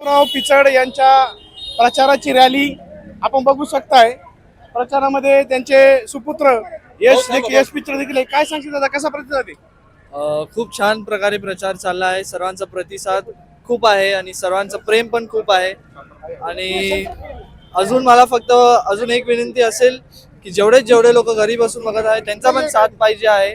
राव पिचड यांच्या प्रचाराची रॅली आपण बघू शकताय. प्रचारामध्ये त्यांचे सुपुत्र यश देखील यश पिचड देखील. काय सांगशील दादा? कसा प्रतिसाद खूप छान प्रकारे प्रचार चालला आहे. सर्वांचा प्रतिसाद खूप आहे आणि सर्वांचं प्रेम पण खूप आहे. आणि अजून मला फक्त अजून एक विनंती असेल की जेवढे जेवढे लोक घरी बसून बघत आहे त्यांचा पण साथ पाहिजे आहे.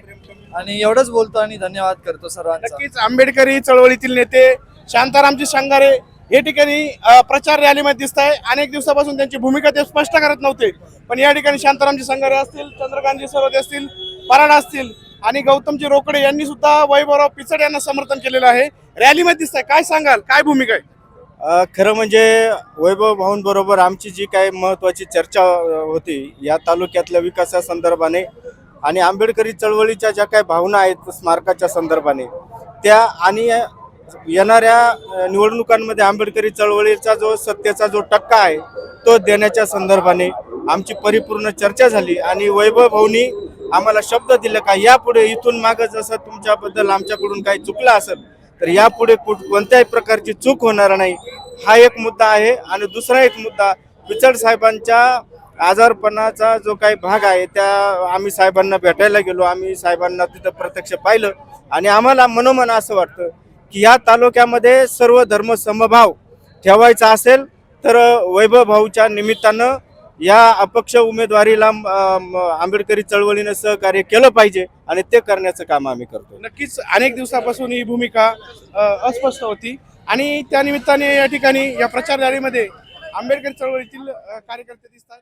आणि एवढंच बोलतो आणि धन्यवाद करतो सर्वांचा. नक्कीच आंबेडकरी चळवळीतील नेते शांतारामजी संगारे या ठिकाणी प्रचार रॅलीमध्ये दिसत आहे अनेक दिवसापासून त्यांची भूमिका ते स्पष्ट करत नव्हते. पण या ठिकाणी शांतारामजी संघारे असतील चंद्रकांतजी सरोदे असतील पराड असतील आणि गौतमजी रोकडे यांनी सुद्धा वैभवराव पिचड यांना समर्थन केलेलं आहे. रॅलीमध्ये दिसत आहे काय सांगाल? काय भूमिका आहे? खरं म्हणजे वैभव भाऊंबरोबर आमची जी काही महत्त्वाची चर्चा होती या तालुक्यातल्या विकासासंदर्भाने आणि आंबेडकरी चळवळीच्या ज्या काही भावना आहेत स्मारकाच्या संदर्भाने त्या आणि येणाऱ्या निवडणुकांमध्ये आंबेडकरी चळवळीचा जो सत्तेचा जो टक्का आहे तो देण्याच्या संदर्भाने आमची परिपूर्ण चर्चा झाली आणि वैभव भाऊनी आम्हाला शब्द दिला का यापुढे इथून मागं जसं तुमच्याबद्दल आमच्याकडून काही चुकलं असेल तर यापुढे कुठ कोणत्याही प्रकारची चूक होणार नाही. हा एक मुद्दा आहे आणि दुसरा एक मुद्दा पिचड साहेबांच्या आजारपणाचा जो काही भाग आहे त्या आम्ही साहेबांना भेटायला गेलो आम्ही साहेबांना तिथं प्रत्यक्ष पाहिलं आणि आम्हाला मनोमन असं वाटतं की या तालुक्यामध्ये सर्व धर्म समभाव ठेवायचा असेल तर वैभव भाऊच्या निमित्तानं या अपक्ष उमेदवारीला आंबेडकरी चळवळीनं सहकार्य केलं पाहिजे आणि ते करण्याचं काम आम्ही करतो नक्कीच अनेक दिवसापासून ही भूमिका अस्पष्ट होती. आणि त्या निमित्ताने या ठिकाणी या प्रचार रॅलीमध्ये आंबेडकर चळवळीतील कार्यकर्ते दिसतात.